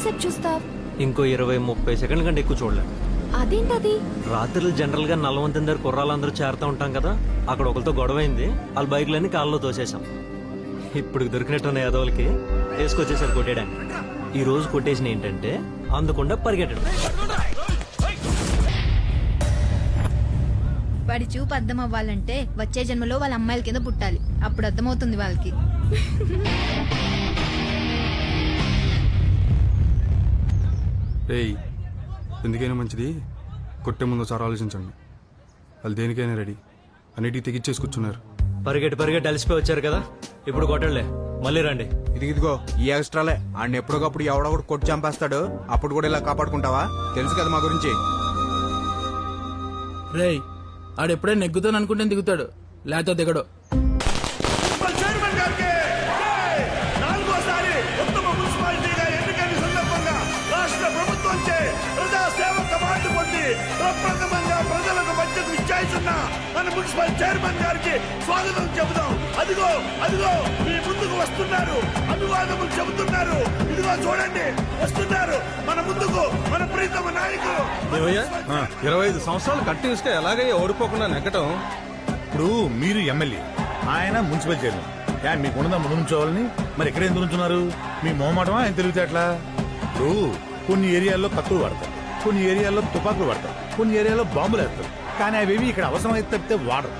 ఎంతసేపు చూస్తావ్? ఇంకో ఇరవై ముప్పై సెకండ్ల కంటే ఎక్కువ చూడలేను. అదేంటది? రాత్రులు జనరల్గా నల్లవంతం దగ్గర కుర్రాళ్ళందరూ చేరుతూ ఉంటాం కదా అక్కడ ఒకరితో గొడవ అయింది వాళ్ళ బైక్లన్నీ కాళ్ళలో తోసేసాం ఇప్పుడు దొరికినట్టున్న యాదవులకి వేసుకొచ్చేసారు కొట్టేయడానికి. ఈ రోజు కొట్టేసిన ఏంటంటే అందకుండా పరిగెట్టడం. వాడి చూపు అర్థం అవ్వాలంటే వచ్చే జన్మలో వాళ్ళ అమ్మాయిల కింద పుట్టాలి. అప్పుడు అర్థమవుతుంది వాళ్ళకి. రేయ్ ఎందుకైనా మంచిది? కొట్టే ముందు ఒకసారి ఆలోచించండి. వాళ్ళు దేనికైనా రెడీ. అన్నిటికీ తెగిచ్చేసి కూర్చున్నారు. పరిగెట్టి పరిగెట్టి అలసిపోయి వచ్చారు కదా? ఇప్పుడు కొట్టండి మళ్ళీ రండి. ఇది ఇదిగో ఈ ఎక్స్ట్రాలే. ఆడిని ఎప్పటికప్పుడు ఎవడొకటి కొట్టి చంపేస్తాడు. అప్పుడు కూడా ఇలా కాపాడుకుంటావా? తెలుసు కదా మా గురించి. రేయ్ ఆడెప్పుడే నెగ్గుతాను అనుకుంటే దిగుతాడు లేకపోతే దిగడు. పొంది ప్రప్రథమంగా ప్రజలకు మధ్యకు ఇచ్చాయిస్తున్న మన మున్సిపల్ చైర్మన్ గారికి స్వాగతం చెబుదాం. అదిగో అదిగో మీ ముందుకు వస్తున్నారు. అభివాదములు చెబుతున్నారు. ఇదిగో చూడండి వస్తున్నారు. మన ముందుకు మన ప్రీతమ నాయకులు. ఇరవై ఐదు సంవత్సరాలు కంటిన్యూస్గా ఎలాగై ఓడిపోకుండా నెగ్గటం ఇప్పుడు మీరు ఎమ్మెల్యే ఆయన మున్సిపల్ చైర్మన్. యా మీకు ఉన్నదా ముందు నుంచోవాలని? మరి ఎక్కడ ఎందుకు నుంచున్నారు? మీ మోమాటమా ఆయన తెలివితేటలా ఇప్పుడు కొన్ని ఏరియాల్లో కత్తులు వాడతారు. కొన్ని ఏరియాల్లో తుపాకులు పడతారు కొన్ని ఏరియాలో బాంబులు వేస్తారు కానీ అవేవి ఇక్కడ అవసరమైతే తప్పితే వాడరు.